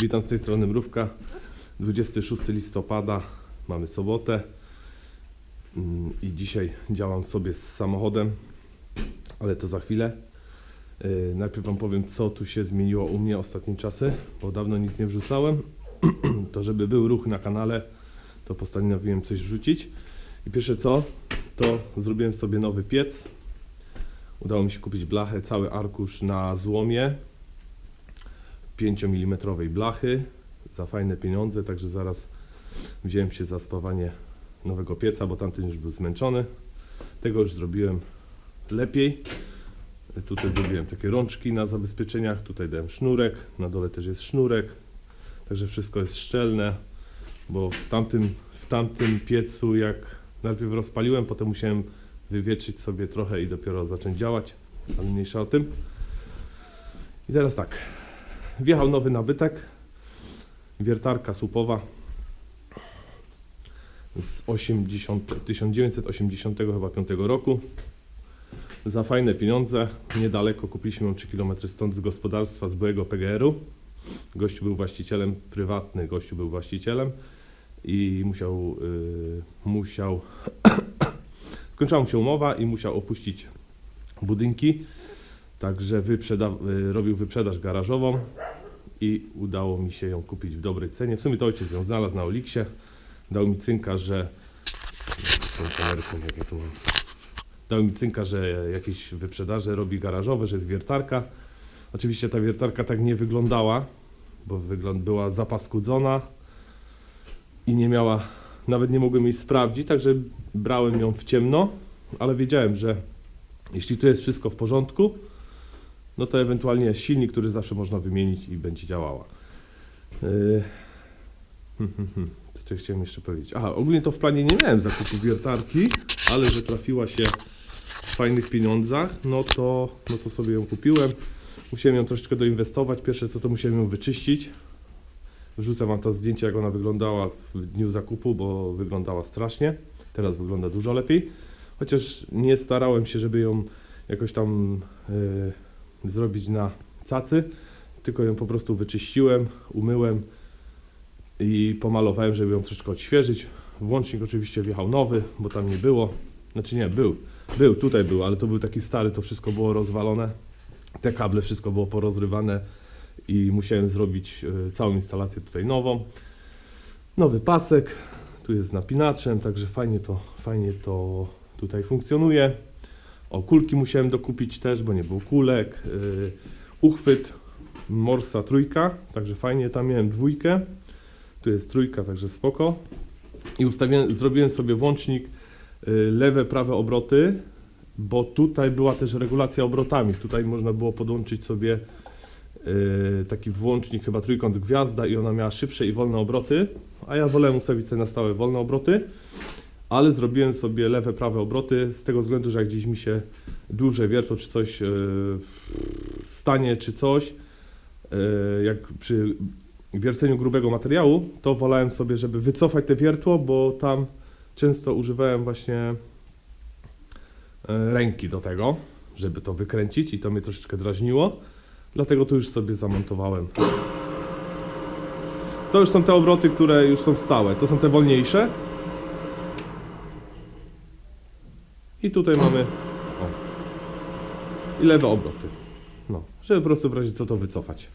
Witam z tej strony Mrówka. 26 listopada, mamy sobotę Mm, i dzisiaj działam sobie z samochodem, ale to za chwilę. Yy, Najpierw Wam powiem, co tu się zmieniło u mnie ostatnim czasy, bo dawno nic nie wrzucałem. To żeby był ruch na kanale, to postanowiłem coś wrzucić. I pierwsze co, to zrobiłem sobie nowy piec. Udało mi się kupić blachę, cały arkusz na złomie 5 mm blachy za fajne pieniądze, także zaraz wziąłem się za spawanie nowego pieca, bo tamten już był zmęczony. Tego już zrobiłem lepiej. Tutaj zrobiłem takie rączki na zabezpieczeniach, tutaj dałem sznurek, na dole też jest sznurek, także wszystko jest szczelne, bo w tamtym, w tamtym piecu jak najpierw rozpaliłem, potem musiałem wywietrzyć sobie trochę i dopiero zacząć działać, ale mniejsza o tym. I teraz tak, wjechał nowy nabytek, wiertarka słupowa z 80, 1985 roku. Za fajne pieniądze, niedaleko kupiliśmy ją 3 km stąd z gospodarstwa z byłego PGR-u. Gościu był właścicielem, prywatny gościu był właścicielem i musiał, yy, musiał skończyła mu się umowa i musiał opuścić budynki. Także wyprzeda, y, robił wyprzedaż garażową i udało mi się ją kupić w dobrej cenie. W sumie to ojciec ją znalazł na Oliksie. Dał mi cynka, że. Dał mi cynka, że jakieś wyprzedaże robi garażowe, że jest wiertarka. Oczywiście ta wiertarka tak nie wyglądała, bo wygląd była zapaskudzona i nie miała, nawet nie mogłem jej sprawdzić, także brałem ją w ciemno, ale wiedziałem, że jeśli tu jest wszystko w porządku, no to ewentualnie silnik, który zawsze można wymienić i będzie działała. Yy. Co chciałem jeszcze powiedzieć? Aha, ogólnie to w planie nie miałem zakupu wiertarki, ale że trafiła się w fajnych pieniądzach, no to, no to sobie ją kupiłem. Musiałem ją troszeczkę doinwestować. Pierwsze co to musiałem ją wyczyścić. Wrzucę Wam to zdjęcie, jak ona wyglądała w dniu zakupu, bo wyglądała strasznie. Teraz wygląda dużo lepiej. Chociaż nie starałem się, żeby ją jakoś tam yy, zrobić na cacy, tylko ją po prostu wyczyściłem, umyłem i pomalowałem, żeby ją troszeczkę odświeżyć. Włącznik oczywiście wjechał nowy, bo tam nie było. Znaczy nie, był. Był, tutaj był, ale to był taki stary, to wszystko było rozwalone. Te kable, wszystko było porozrywane i musiałem zrobić e, całą instalację tutaj nową. Nowy pasek, tu jest z napinaczem, także fajnie to, fajnie to tutaj funkcjonuje. O, kulki musiałem dokupić też, bo nie był kulek. Yy, uchwyt Morsa trójka, także fajnie, tam miałem dwójkę. Tu jest trójka, także spoko. I ustawiłem, zrobiłem sobie włącznik yy, lewe, prawe obroty, bo tutaj była też regulacja obrotami. Tutaj można było podłączyć sobie yy, taki włącznik, chyba trójkąt gwiazda i ona miała szybsze i wolne obroty, a ja wolałem ustawić sobie na stałe wolne obroty, ale zrobiłem sobie lewe, prawe obroty z tego względu, że jak gdzieś mi się duże wiertło czy coś yy, stanie czy coś, yy, jak przy wierceniu grubego materiału, to wolałem sobie, żeby wycofać te wiertło, bo tam często używałem właśnie yy, ręki do tego, żeby to wykręcić i to mnie troszeczkę drażniło. Dlatego tu już sobie zamontowałem. To już są te obroty, które już są stałe. To są te wolniejsze. I tutaj mamy o, i lewe obroty. No, żeby po prostu w razie co to wycofać.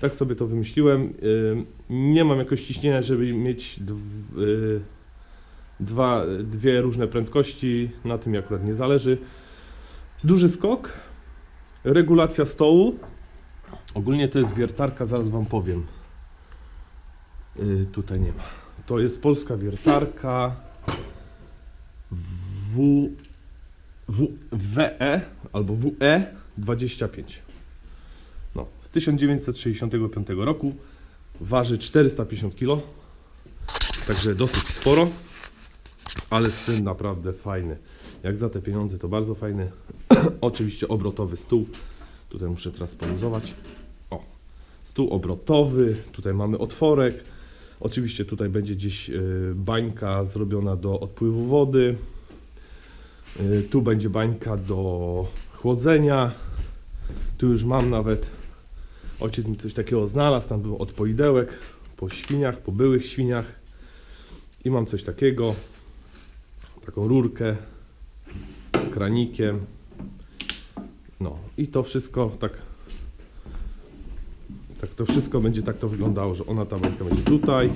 Tak sobie to wymyśliłem. Ym, Nie mam jakoś ciśnienia, żeby mieć y, dwa, dwie różne prędkości. Na tym akurat nie zależy. Duży skok. Regulacja stołu. Ogólnie to jest wiertarka, zaraz Wam powiem. Yy, tutaj nie ma. To jest polska wiertarka w, WE albo WE 25. No, z 1965 roku. Waży 450 kg. Także dosyć sporo. Ale sprzęt naprawdę fajny. Jak za te pieniądze to bardzo fajny. Oczywiście obrotowy stół. Tutaj muszę teraz poluzować. O, stół obrotowy. Tutaj mamy otworek. Oczywiście tutaj będzie gdzieś y, bańka zrobiona do odpływu wody. Y, Tu będzie bańka do chłodzenia. Tu już mam nawet Ojciec mi coś takiego znalazł, tam było od poidełek, po świniach, po byłych świniach. I mam coś takiego, taką rurkę z kranikiem. No i to wszystko tak, tak to wszystko będzie tak to wyglądało, że ona ta belka będzie tutaj,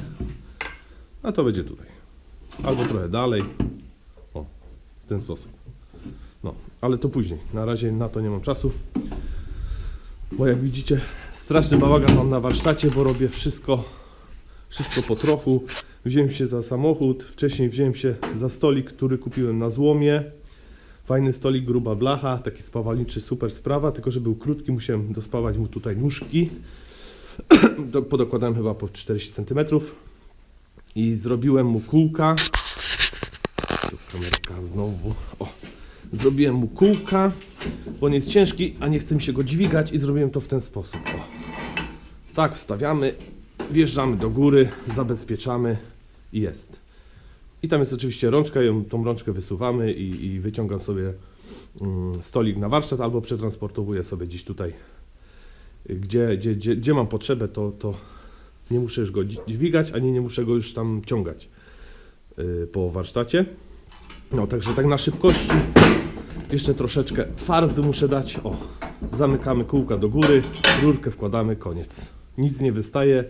a to będzie tutaj. Albo trochę dalej. W ten sposób. No, ale to później. Na razie na to nie mam czasu. Bo jak widzicie, straszny bałagan mam na warsztacie, bo robię wszystko, wszystko po trochu. Wziąłem się za samochód, wcześniej wziąłem się za stolik, który kupiłem na złomie. Fajny stolik, gruba blacha, taki spawalniczy, super sprawa, tylko że był krótki, musiałem dospawać mu tutaj nóżki. Do- Podokładałem chyba po 40 cm i zrobiłem mu kółka. Kamerka znowu. O. Zrobiłem mu kółka, bo on jest ciężki, a nie chce mi się go dźwigać i zrobiłem to w ten sposób. O. Tak wstawiamy, wjeżdżamy do góry, zabezpieczamy i jest. I tam jest oczywiście rączka, ją, tą rączkę wysuwamy i, i wyciągam sobie mm, stolik na warsztat albo przetransportowuję sobie gdzieś tutaj, gdzie, gdzie, gdzie, gdzie mam potrzebę, to, to nie muszę już go dź- dźwigać, ani nie muszę go już tam ciągać y, po warsztacie. No, także tak na szybkości. Jeszcze troszeczkę farby muszę dać. O, zamykamy kółka do góry, rurkę wkładamy, koniec. Nic nie wystaje,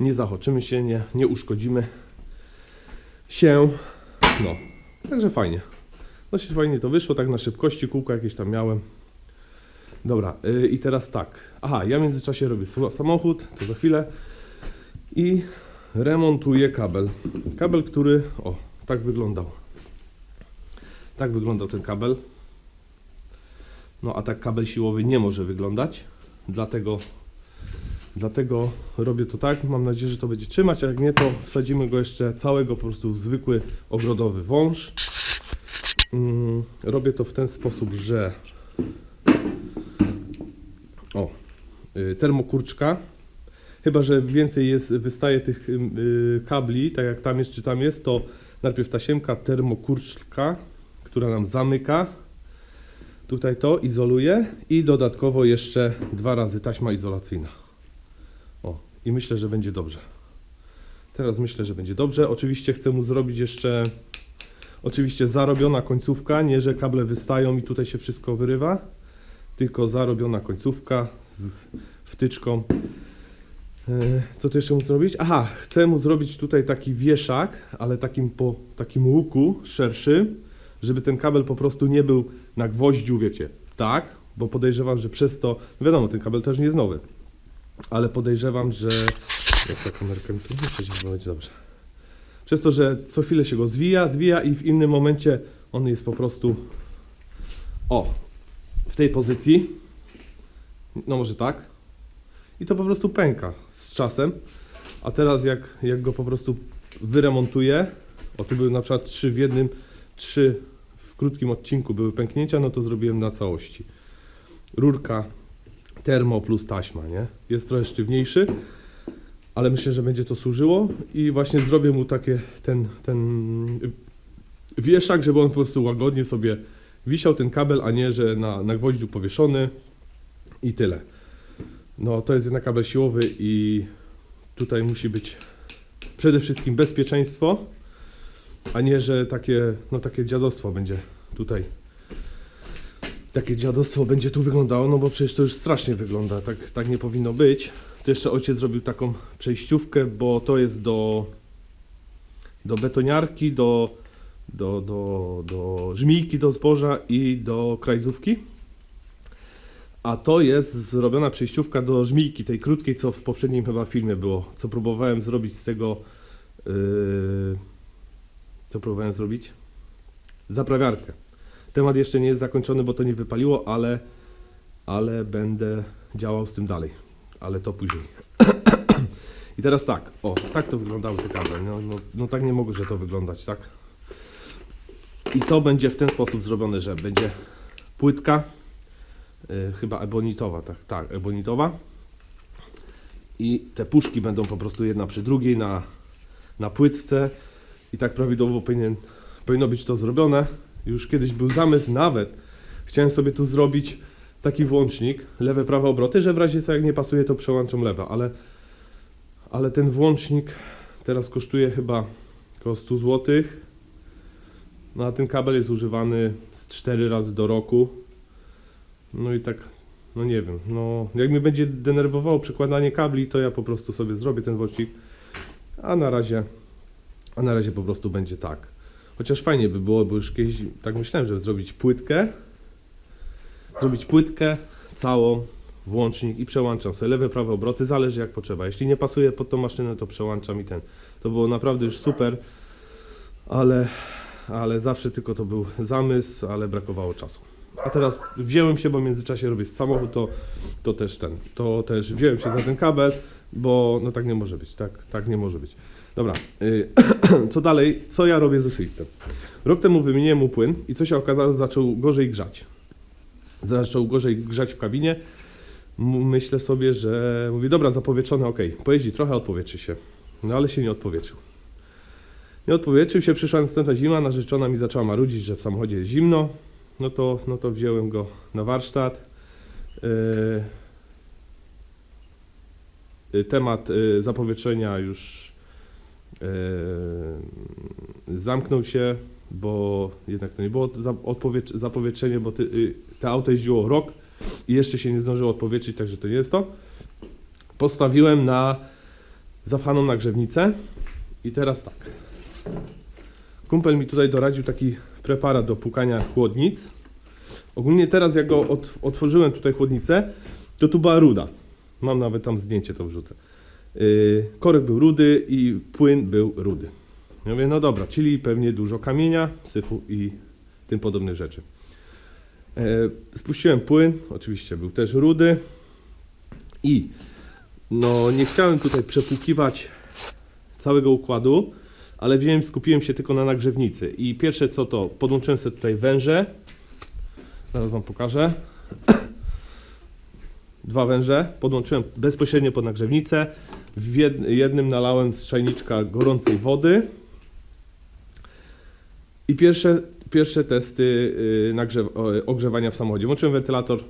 nie zachoczymy się, nie, nie uszkodzimy się. No, także fajnie. Dosyć fajnie to wyszło, tak na szybkości, kółka jakieś tam miałem. Dobra, yy, i teraz tak. Aha, ja w międzyczasie robię sa- samochód, to za chwilę. I remontuję kabel. Kabel, który, o, tak wyglądał. Tak wyglądał ten kabel. No a tak kabel siłowy nie może wyglądać. Dlatego, dlatego robię to tak. Mam nadzieję, że to będzie trzymać. A jak nie, to wsadzimy go jeszcze całego po prostu w zwykły ogrodowy wąż. Mm, robię to w ten sposób, że o, y, termokurczka. Chyba, że więcej jest, wystaje tych ym, y, kabli, tak jak tam jest, czy tam jest, to najpierw tasiemka termokurczka, która nam zamyka. Tutaj to izoluje i dodatkowo jeszcze dwa razy taśma izolacyjna. O, i myślę, że będzie dobrze. Teraz myślę, że będzie dobrze. Oczywiście chcę mu zrobić jeszcze oczywiście zarobiona końcówka, nie że kable wystają i tutaj się wszystko wyrywa, tylko zarobiona końcówka z wtyczką. E, Co tu jeszcze mu zrobić? Aha, chcę mu zrobić tutaj taki wieszak, ale takim po takim łuku szerszym, żeby ten kabel po prostu nie był na gwoździu, wiecie, tak, bo podejrzewam, że przez to, no wiadomo, ten kabel też nie jest nowy, ale podejrzewam, że, jak ta kamerka mi tu chyba będzie dobrze, przez to, że co chwilę się go zwija, zwija i w innym momencie on jest po prostu, o, w tej pozycji, no może tak, i to po prostu pęka z czasem, a teraz jak, jak go po prostu wyremontuję, o tu były na przykład trzy w jednym, trzy w krótkim odcinku były pęknięcia, no to zrobiłem na całości. Rurka termo plus taśma, nie? Jest trochę sztywniejszy, ale myślę, że będzie to służyło i właśnie zrobię mu takie ten, ten wieszak, żeby on po prostu łagodnie sobie wisiał ten kabel, a nie, że na, na gwoździu powieszony i tyle. No to jest jednak kabel siłowy i tutaj musi być przede wszystkim bezpieczeństwo, a nie, że takie, no takie dziadostwo będzie tutaj. Takie dziadostwo będzie tu wyglądało, no bo przecież to już strasznie wygląda, tak, tak nie powinno być. To jeszcze ojciec zrobił taką przejściówkę, bo to jest do, do betoniarki, do, do, do, do żmijki do zboża i do krajzówki. A to jest zrobiona przejściówka do żmijki, tej krótkiej, co w poprzednim chyba filmie było. Co próbowałem zrobić z tego. Yy, co próbowałem zrobić? Zaprawiarkę. Temat jeszcze nie jest zakończony, bo to nie wypaliło, ale, ale będę działał z tym dalej. Ale to później. I teraz tak, o, tak to wyglądały te kable. No, no, no tak nie mogło, że to wyglądać, tak? I to będzie w ten sposób zrobione, że będzie płytka, y, chyba ebonitowa, tak, tak, ebonitowa. I te puszki będą po prostu jedna przy drugiej na, na płytce i tak prawidłowo powinien, powinno być to zrobione. Już kiedyś był zamysł nawet, chciałem sobie tu zrobić taki włącznik, lewe, prawe obroty, że w razie co jak nie pasuje, to przełączam lewe, ale, ale ten włącznik teraz kosztuje chyba około 100 zł. No a ten kabel jest używany z 4 razy do roku. No i tak, no nie wiem, no jak mnie będzie denerwowało przekładanie kabli, to ja po prostu sobie zrobię ten włącznik, a na razie, a na razie po prostu będzie tak. Chociaż fajnie by było, bo już kiedyś tak myślałem, żeby zrobić płytkę, zrobić płytkę całą, włącznik i przełączam sobie lewe, prawe obroty, zależy jak potrzeba. Jeśli nie pasuje pod tą maszynę, to przełączam i ten. To było naprawdę już super, ale, ale zawsze tylko to był zamysł, ale brakowało czasu. A teraz wziąłem się, bo w międzyczasie robię samochód, to, to też ten, to też wziąłem się za ten kabel, bo no tak nie może być, tak, tak nie może być. Dobra, y, co dalej, co ja robię z Ushiftem? Rok temu wymieniłem mu płyn i co się okazało, zaczął gorzej grzać. Zaczął gorzej grzać w kabinie. Myślę sobie, że mówi, dobra, zapowietrzone, ok, pojeździ trochę, odpowietrzy się. No ale się nie odpowietrzył. Nie odpowietrzył się, przyszła następna zima, narzeczona mi zaczęła marudzić, że w samochodzie jest zimno. No to, no to wziąłem go na warsztat. Yy, temat yy, zapowietrzenia już yy, zamknął się, bo jednak to nie było zapowietrzenie, bo to auto jeździło rok i jeszcze się nie zdążyło odpowietrzyć, także to nie jest to. Postawiłem na zapchaną nagrzewnicę i teraz tak. Kumpel mi tutaj doradził taki preparat do płukania chłodnic. Ogólnie teraz jak go ot- otworzyłem tutaj chłodnicę, to tu była ruda. Mam nawet tam zdjęcie, to wrzucę. Yy, korek był rudy i płyn był rudy. Ja mówię, no dobra, czyli pewnie dużo kamienia, syfu i tym podobnych rzeczy. E, Spuściłem płyn, oczywiście był też rudy i no nie chciałem tutaj przepłukiwać całego układu, ale wziąłem, skupiłem się tylko na nagrzewnicy i pierwsze co to, podłączyłem sobie tutaj węże, zaraz Wam pokażę, dwa węże, podłączyłem bezpośrednio pod nagrzewnicę, w jed- jednym nalałem z czajniczka gorącej wody i pierwsze, pierwsze testy o- ogrzewania w samochodzie. Włączyłem wentylator,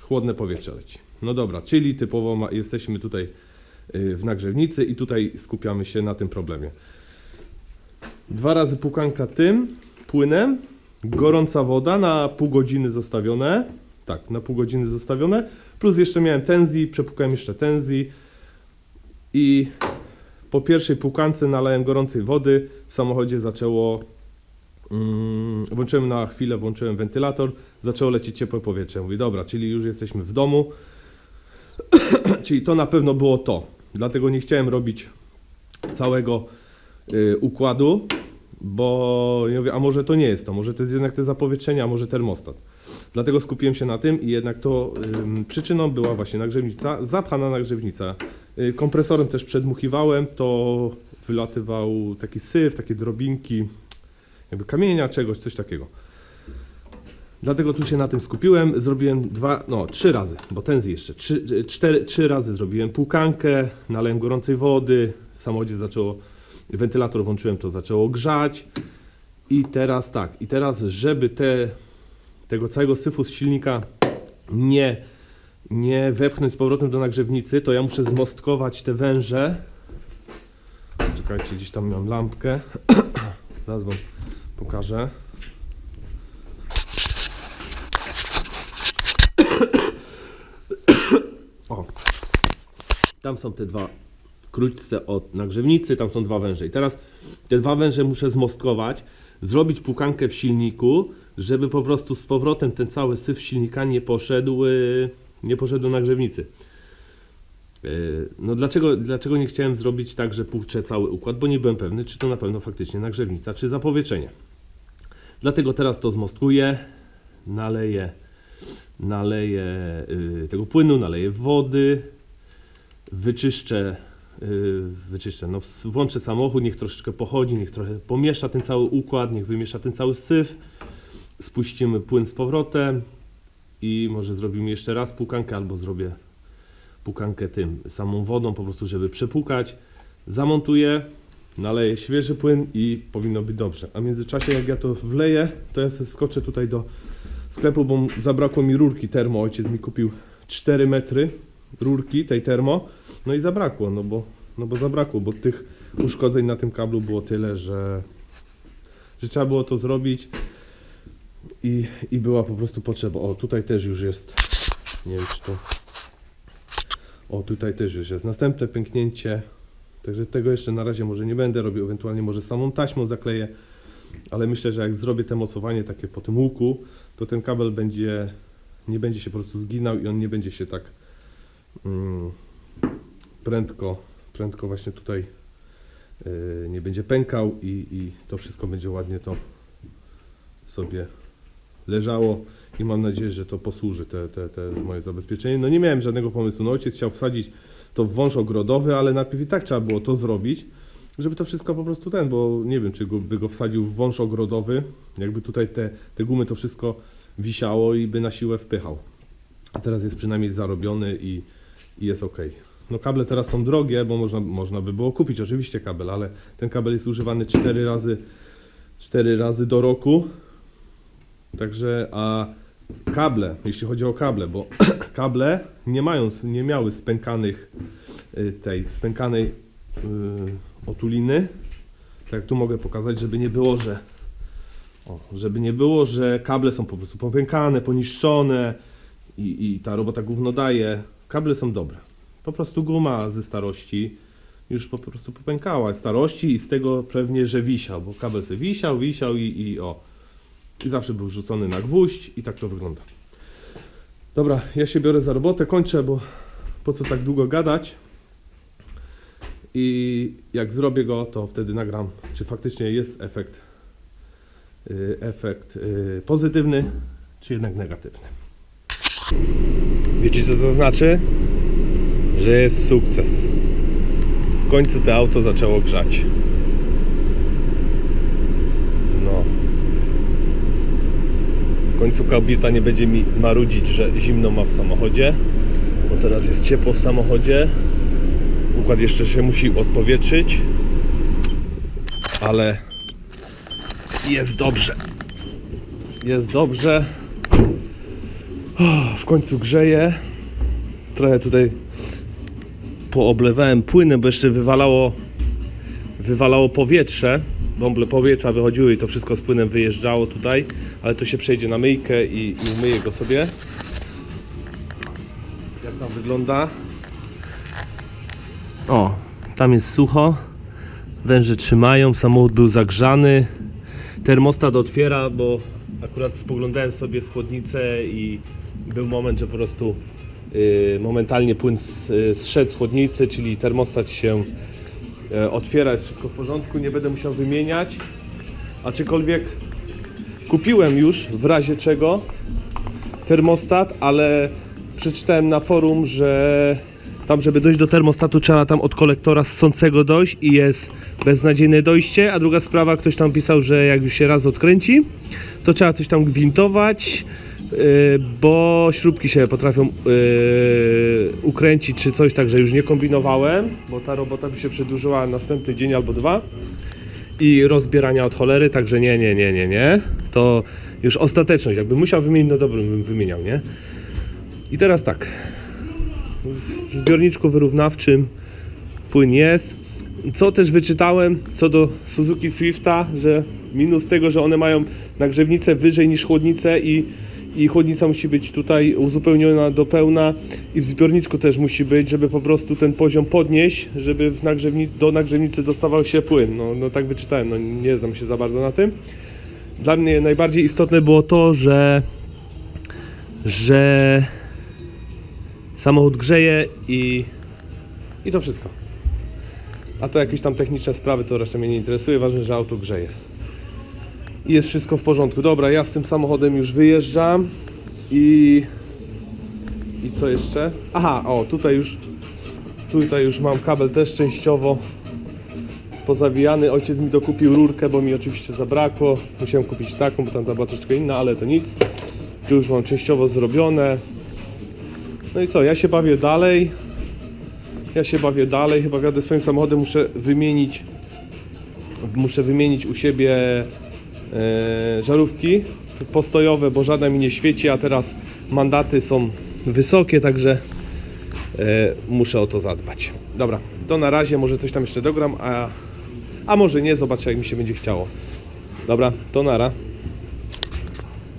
chłodne powietrze leci. No dobra, czyli typowo ma, jesteśmy tutaj yy, w nagrzewnicy i tutaj skupiamy się na tym problemie. Dwa razy pukanka tym płynem, gorąca woda na pół godziny zostawione. Tak, na pół godziny zostawione. Plus jeszcze miałem tenzji, przepukałem jeszcze tenzji i po pierwszej pukance nalałem gorącej wody. W samochodzie zaczęło Mm, włączyłem na chwilę, włączyłem wentylator, zaczęło lecieć ciepłe powietrze. Mówię, dobra, czyli już jesteśmy w domu. czyli to na pewno było to. Dlatego nie chciałem robić całego y, układu, bo ja mówię, a może to nie jest to, może to jest jednak te zapowietrzenia, a może termostat. Dlatego skupiłem się na tym i jednak to przyczyną była właśnie nagrzewnica, zapchana nagrzewnica. Y, kompresorem też przedmuchiwałem, to wylatywał taki syf, takie drobinki, jakby kamienia, czegoś, coś takiego. Dlatego tu się na tym skupiłem. Zrobiłem dwa, no trzy razy, bo ten jeszcze. Trzy, cztery, trzy razy zrobiłem płukankę, nalałem gorącej wody, w samochodzie zaczęło, wentylator włączyłem, to zaczęło grzać. I teraz tak, i teraz, żeby te, tego całego syfu z silnika nie, nie wepchnąć z powrotem do nagrzewnicy, to ja muszę zmostkować te węże. Czekajcie, gdzieś tam mam lampkę. Zaraz wam pokażę. O. Tam są te dwa krótce od nagrzewnicy, tam są dwa węże. I teraz te dwa węże muszę zmostkować, zrobić pukankę w silniku, żeby po prostu z powrotem ten cały syf silnika nie poszedł, y, nie poszedł do nagrzewnicy. Y, No dlaczego, dlaczego nie chciałem zrobić tak, że płuczę cały układ, bo nie byłem pewny, czy to na pewno faktycznie nagrzewnica, czy zapowietrzenie. Dlatego teraz to zmostkuję, naleję, naleję y, tego płynu, naleję wody, wyczyszczę, wyczyszczę, no włączę samochód, niech troszeczkę pochodzi, niech trochę pomiesza ten cały układ, niech wymiesza ten cały syf, spuścimy płyn z powrotem i może zrobimy jeszcze raz płukankę albo zrobię pukankę tym samą wodą, po prostu żeby przepłukać. Zamontuję, naleję świeży płyn i powinno być dobrze. A w międzyczasie jak ja to wleję, to ja skoczę tutaj do sklepu, bo zabrakło mi rurki termo. Ojciec mi kupił 4 metry rurki tej termo, no i zabrakło, no bo, no bo zabrakło, bo tych uszkodzeń na tym kablu było tyle, że, że trzeba było to zrobić i, i była po prostu potrzeba. O, tutaj też już jest, nie wiem czy to, o, tutaj też już jest. Następne pęknięcie, także tego jeszcze na razie może nie będę robił, ewentualnie może samą taśmą zakleję, ale myślę, że jak zrobię te mocowanie takie po tym łuku, to ten kabel będzie, nie będzie się po prostu zginał i on nie będzie się tak prędko, prędko właśnie tutaj yy, nie będzie pękał i, i to wszystko będzie ładnie to sobie leżało i mam nadzieję, że to posłuży, te, te, te moje zabezpieczenie. No nie miałem żadnego pomysłu. No ojciec chciał wsadzić to w wąż ogrodowy, ale najpierw i tak trzeba było to zrobić, żeby to wszystko po prostu ten, bo nie wiem, czy go, by go wsadził w wąż ogrodowy, jakby tutaj te, te gumy to wszystko wisiało i by na siłę wpychał. A teraz jest przynajmniej zarobiony i, i jest ok. No kable teraz są drogie, bo można, można by było kupić oczywiście kabel, ale ten kabel jest używany 4 razy, 4 razy do roku. Także, a kable, jeśli chodzi o kable, bo kable nie mają, nie miały spękanych y, tej spękanej y, otuliny. Tak tu mogę pokazać, żeby nie było, że o, żeby nie było, że kable są po prostu popękane, poniszczone i, i ta robota gówno daje. Kable są dobre. Po prostu guma ze starości już po prostu popękała. Starości i z tego pewnie, że wisiał, bo kabel se wisiał, wisiał i, i o. I zawsze był rzucony na gwóźdź i tak to wygląda. Dobra, ja się biorę za robotę, kończę, bo po co tak długo gadać. I jak zrobię go, to wtedy nagram, czy faktycznie jest efekt, y, efekt y, pozytywny, czy jednak negatywny. Wiecie co to znaczy? Że jest sukces. W końcu to auto zaczęło grzać. No. W końcu kobieta nie będzie mi marudzić, że zimno ma w samochodzie, bo teraz jest ciepło w samochodzie. Układ jeszcze się musi odpowietrzyć, ale jest dobrze. Jest dobrze. W końcu grzeje. Trochę tutaj pooblewałem płynem, bo jeszcze wywalało, wywalało powietrze. Bąble powietrza wychodziły i to wszystko z płynem wyjeżdżało tutaj, ale to się przejdzie na myjkę i, i umyję go sobie. Jak tam wygląda? O, tam jest sucho. Węże trzymają, samochód był zagrzany. Termostat otwiera, bo akurat spoglądałem sobie w chłodnicę i był moment, że po prostu y, momentalnie płyn y, zszedł z chłodnicy, czyli termostat się e, otwiera, jest wszystko w porządku, nie będę musiał wymieniać. Aczkolwiek kupiłem już w razie czego termostat, ale przeczytałem na forum, że tam, żeby dojść do termostatu, trzeba tam od kolektora ssącego dojść i jest beznadziejne dojście. A druga sprawa, ktoś tam pisał, że jak już się raz odkręci, to trzeba coś tam gwintować, bo śrubki się potrafią yy, ukręcić czy coś, także już nie kombinowałem, bo ta robota by się przedłużyła następny dzień albo dwa i rozbierania od cholery, także nie, nie, nie, nie, nie. To już ostateczność. Jakbym musiał wymienić, no dobrym bym wymieniał, nie? I teraz tak. W zbiorniczku wyrównawczym płyn jest. Co też wyczytałem co do Suzuki Swifta, że minus tego, że one mają nagrzewnicę wyżej niż chłodnicę i, i chłodnica musi być tutaj uzupełniona do pełna i w zbiorniczku też musi być, żeby po prostu ten poziom podnieść, żeby w nagrzewni do nagrzewnicy dostawał się płyn. No, no tak wyczytałem, no nie znam się za bardzo na tym. Dla mnie najbardziej istotne było to, że że samochód grzeje i, i to wszystko. A to jakieś tam techniczne sprawy, to resztę mnie nie interesuje, ważne, że auto grzeje. I jest wszystko w porządku. Dobra, ja z tym samochodem już wyjeżdżam i... I co jeszcze? Aha, o, tutaj już tutaj już mam kabel też częściowo pozawijany. Ojciec mi dokupił rurkę, bo mi oczywiście zabrakło. Musiałem kupić taką, bo tamta była troszeczkę inna, ale to nic. Tu już mam częściowo zrobione. No i co, ja się bawię dalej. Ja się bawię dalej, chyba wiadę swoim samochodem, muszę wymienić muszę wymienić u siebie żarówki postojowe, bo żadne mi nie świeci, a teraz mandaty są wysokie, także e, muszę o to zadbać. Dobra, to na razie, może coś tam jeszcze dogram, a, a może nie, zobaczę jak mi się będzie chciało. Dobra, to nara.